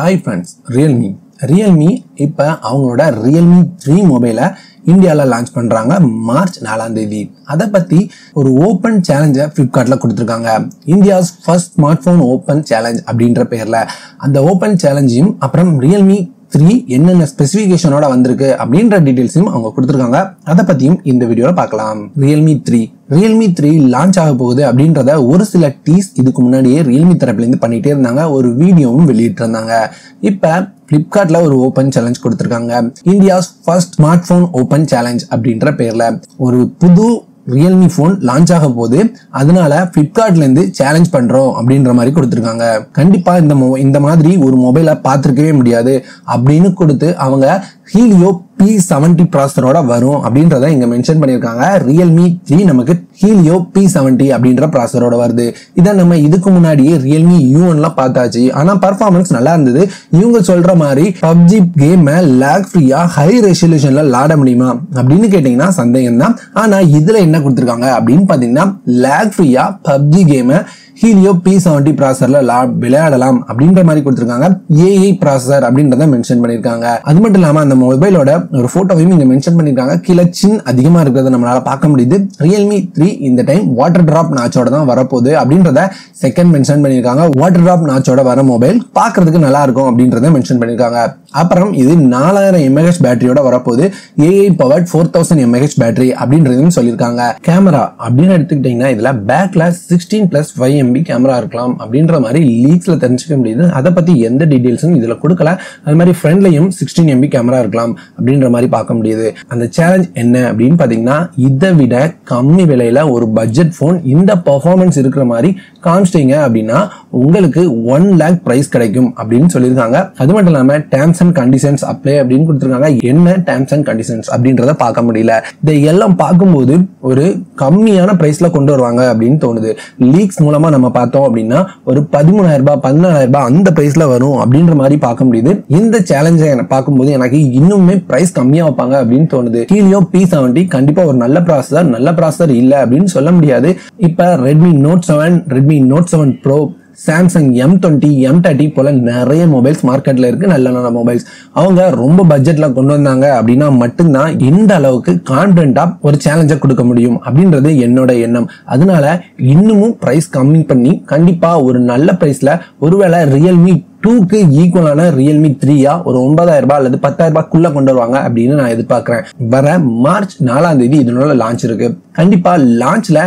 Hi friends Realme Realme இப்போ அவங்களோட Realme three மொபைலை இந்தியாவில் லான்ச் பண்ணுறாங்க மார்ச் நாலாம் தேதி. அதை பற்றி ஒரு ஓப்பன் சேலஞ்சை ஃப்ளிப்கார்ட்டில் கொடுத்துருக்காங்க. India's first smart phone open challenge அப்படின்ற பேரில். அந்த ஓப்பன் சேலஞ்சையும் அப்புறம் ரியல்மி த்ரீ என்னென்ன ஸ்பெசிஃபிகேஷனோட வந்திருக்கு அப்படின்ற டீட்டெயில்ஸையும் அவங்க கொடுத்துருக்காங்க. அதை பற்றியும் இந்த வீடியோவில் பார்க்கலாம். Realme three Realme three launch ஆக போகுது அப்படின்றத ஒரு சில டீஸ் இதுக்கு முன்னாடியே ரியல்மி தரப்புலேருந்து பண்ணிகிட்டே இருந்தாங்க. ஒரு வீடியோவும் வெளியிட்டிருந்தாங்க. இப்போ ஃப்ளிப்கார்ட்ல ஒரு ஓப்பன் சேலஞ்ச் கொடுத்துருக்காங்க. India's first smart phone open challenge அப்படின்ற பேர்ல. ஒரு புது ரியல்மி ஃபோன் லான்ச் ஆக போகுது. அதனால ஃப்ளிப்கார்ட்லேருந்து சேலஞ்ச் பண்றோம் அப்படின்ற மாதிரி கொடுத்துருக்காங்க. கண்டிப்பா இந்த மொ- இந்த மாதிரி ஒரு மொபைலை பார்த்துருக்கவே முடியாது அப்படின்னு கொடுத்து அவங்க ஹீலியோ பி செவன்டி ப்ராசரோட வரும் அப்படின்றத இங்க மென்ஷன் பண்ணியிருக்காங்க. ரியல்மி த்ரீ நமக்கு ஹீலியோ பி செவன்டி அப்படின்ற ப்ராசரோட வருது. இதை நம்ம இதுக்கு முன்னாடியே ரியல்மி யூஎன்லாம் பார்த்தாச்சு. ஆனால் பர்ஃபார்மன்ஸ் நல்லா இருந்தது. இவங்க சொல்ற மாதிரி பப்ஜி கேமை லேக் ஃப்ரீயா ஹை ரெசல்யூஷன்ல விளாட முடியுமா அப்படின்னு கேட்டீங்கன்னா சந்தேகம் தான் ஆனால் இதுல என்ன கொடுத்துருக்காங்க அப்படின்னு பார்த்தீங்கன்னா லேக் ஃப்ரீயா பப்ஜி கேமை ஹீலியோ பி செவன்டி ப்ராசர்ல விளையாடலாம் அப்படின்ற மாதிரி கொடுத்துருக்காங்க. ஏஐ ப்ராசர் அப்படின்றத மென்ஷன் பண்ணியிருக்காங்க. அது மட்டும் இல்லாம அந்த மொபைலோட ஒரு போட்டோவையும் இங்க மென்ஷன் பண்ணியிருக்காங்க. கீழே சின் அதிகமா இருக்கிறத நம்மளால பார்க்க முடியுது. ரியல்மி த்ரீ இந்த டைம் வாட்டர் டிராப் நாச்சோட தான் வரப்போகுது அப்படின்றத செகண்ட் மென்ஷன் பண்ணியிருக்காங்க. வாட்டர் டிராப் நாச்சோட வர மொபைல் பார்க்கறதுக்கு நல்லா இருக்கும் அப்படின்றத மென்ஷன் பண்ணியிருக்காங்க. அப்புறம் இது நாலாயிரம் எம்ஏஹெச் பேட்டரியோட வரப்போகுது. AI powered four thousand mAh battery அப்படின்றதையும் சொல்லியிருக்காங்க. கேமரா அப்படின்னு எடுத்துக்கிட்டீங்கன்னா இதில் பேக்ல sixteen plus five MP camera இருக்கலாம் அப்படின்ற மாதிரி லீக்ஸில் தெரிஞ்சுக்க முடியுது. அதை பற்றி எந்த டீட்டெயில்ஸும் இதில் கொடுக்கல. அது மாதிரி ஃப்ரெண்ட்லையும் சிக்ஸ்டீன் எம்பி கேமரா இருக்கலாம் அப்படின்ற மாதிரி பார்க்க முடியுது. அந்த சேலஞ்ச் என்ன அப்படின்னு பார்த்தீங்கன்னா இதை விட கம்மி விலையில் ஒரு பட்ஜெட் ஃபோன் இந்த பர்ஃபார்மன்ஸ் இருக்கிற மாதிரி காமிச்சிட்டிங்க அப்படின்னா உங்களுக்கு ஒன் லேக் ப்ரைஸ் கிடைக்கும் அப்படின்னு சொல்லியிருக்காங்க. அது மட்டும் இல்லாமல் terms terms and conditions apply அப்படின்னு கொடுத்துருக்காங்க. என்ன டேர்ம்ஸ் அண்ட் கண்டிஷன்ஸ் அப்படின்றத பார்க்க முடியல. இதை எல்லாம் பார்க்கும்போது ஒரு கம்மியான பிரைஸ்ல கொண்டு வருவாங்க அப்படின்னு தோணுது. லீக்ஸ் மூலமா நம்ம பார்த்தோம் அப்படின்னா ஒரு பதிமூணாயிரம் ரூபாய் பதினாலாயிரம் ரூபாய் அந்த பிரைஸ்ல வரும் அப்படின்ற மாதிரி பார்க்க முடியுது. இந்த சேலஞ்சை பார்க்கும்போது எனக்கு இன்னுமே பிரைஸ் கம்மியா வைப்பாங்க அப்படின்னு தோணுது. ஹீலியோ பி செவன்டி கண்டிப்பா ஒரு நல்ல ப்ராசஸர் நல்ல ப்ராசஸர் இல்ல அப்படின்னு சொல்ல முடியாது. இப்ப Redmi Note seven Redmi Note seven Pro Samsung M twenty M thirty போல நிறைய மொபைல்ஸ் மார்க்கெட்ல இருக்கு நல்ல நல்ல மொபைல்ஸ் அவங்க ரொம்ப பட்ஜெட்ல கொண்டு வந்தாங்க அப்படின்னா மட்டும்தான் இந்த அளவுக்கு கான்பிடண்டா ஒரு சேலஞ்சை கொடுக்க முடியும் அப்படின்றது என்னோட எண்ணம். அதனால இன்னமும் பிரைஸ் கம்மி பண்ணி கண்டிப்பா ஒரு நல்ல பிரைஸ்ல ஒருவேளை ரியல்மி டூக்கு ஈக்குவலான ரியல்மி த்ரீயா ஒரு ஒன்பதாயிரம் ரூபாய் அல்லது பத்தாயிரம் ரூபாய்க்குள்ள கொண்டு வருவாங்க அப்படின்னு நான் எதிர்பார்க்கிறேன். வர மார்ச் நாலாம் தேதி இதனோட லான்ச் இருக்கு. கண்டிப்பா லான்ச்ல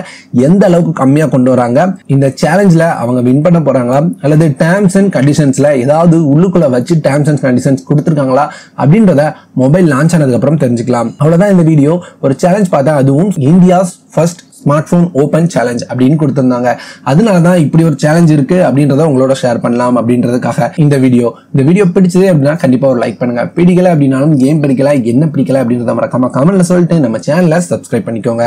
எந்த அளவுக்கு கம்மியா கொண்டு வராங்க இந்த சேலஞ்ச்ல அவங்க வின் பண்ண போறாங்களா அல்லது டேர்ம்ஸ் அண்ட் கண்டிஷன்ஸ்ல ஏதாவது உள்ளுக்குள்ள வச்சு டேர்ம்ஸ் அண்ட் கண்டிஷன்ஸ் கொடுத்துருக்காங்களா அப்படின்றத மொபைல் லான்ச் ஆனதுக்கு அப்புறம் தெரிஞ்சுக்கலாம். அவ்வளவுதான் இந்த வீடியோ ஒரு சேலஞ்ச் பார்த்தா அதுவும் India's first smart phone open challenge அப்படின்னு கொடுத்துருந்தாங்க. அதனால தான் இப்படி ஒரு சேலஞ்ச் இருக்கு அப்படின்றத உங்களோட ஷேர் பண்ணலாம் அப்படின்றதுக்காக இந்த வீடியோ இந்த வீடியோ பிடிச்சது அப்படின்னா கண்டிப்பா ஒரு லைக் பண்ணுங்க. பிடிக்கல அப்படின்னாலும் கேம் பிடிக்கல என்ன பிடிக்கல அப்படின்றத மறக்காம கமெண்ட்ல சொல்லிட்டு நம்ம சேனலை சப்ஸ்கிரைப் பண்ணிக்கோங்க.